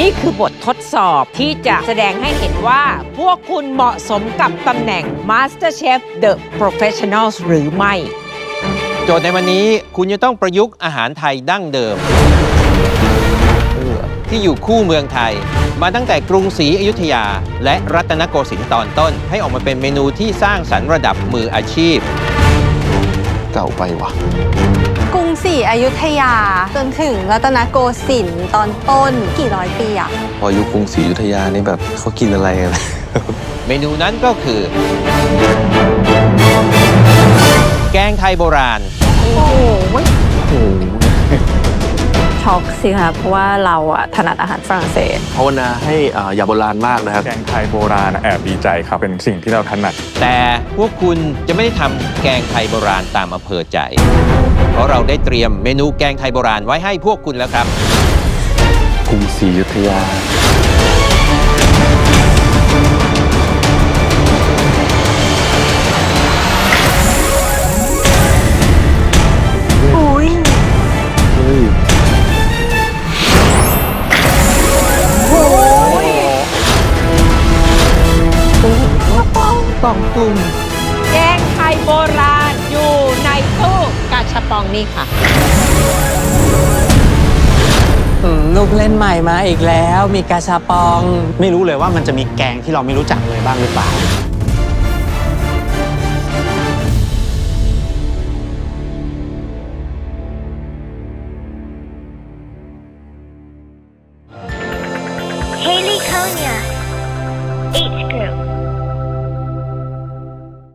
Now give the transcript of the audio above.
นี่คือบททดสอบที่จะแสดงให้เห็นว่า พวกคุณเหมาะสมกับตำแหน่ง Master Chef The Professionals หรือไม่ โจทย์ในวันนี้คุณจะต้องประยุกต์อาหารไทยดั้งเดิม ที่อยู่คู่เมืองไทย มาตั้งแต่กรุงศรีอยุธยา และรัตนโกสินทร์ตอนต้น ให้ออกมาเป็นเมนูที่สร้างสรรค์ระดับมืออาชีพ เก่าไปว่ะ กรุงศรีอยุธยา จนถึงรัตนโกสินทร์ตอนต้นกี่ร้อยปีอะ พอยุคกรุงศรีอยุธยานี่แบบเขากินอะไรกัน เมนูนั้นก็คือ แกงไทยโบราณ ช็อกสิคะเพราะว่าเราอะถนัดอาหารฝรั่งเศสภาวนาให้อ่าอย่าโบราณมากนะครับ แกงไทยโบราณแอบดีใจครับ เป็นสิ่งที่เราถนัด แต่พวกคุณจะไม่ได้ทำแกงไทยโบราณตามอำเภอใจ เพราะเราได้เตรียมเมนูแกงไทยโบราณไว้ให้พวกคุณแล้วครับ กรุงศรีอยุธยา ปองตุ้งแกงไทยโบราณอยู่ในตู้กาชาปองนี่ค่ะลูกเล่นใหม่มาอีกแล้ว มีกาชาปอง ไม่รู้เลยว่ามันจะมีแกงที่เราไม่รู้จักเลยบ้างหรือเปล่า Haley Konya.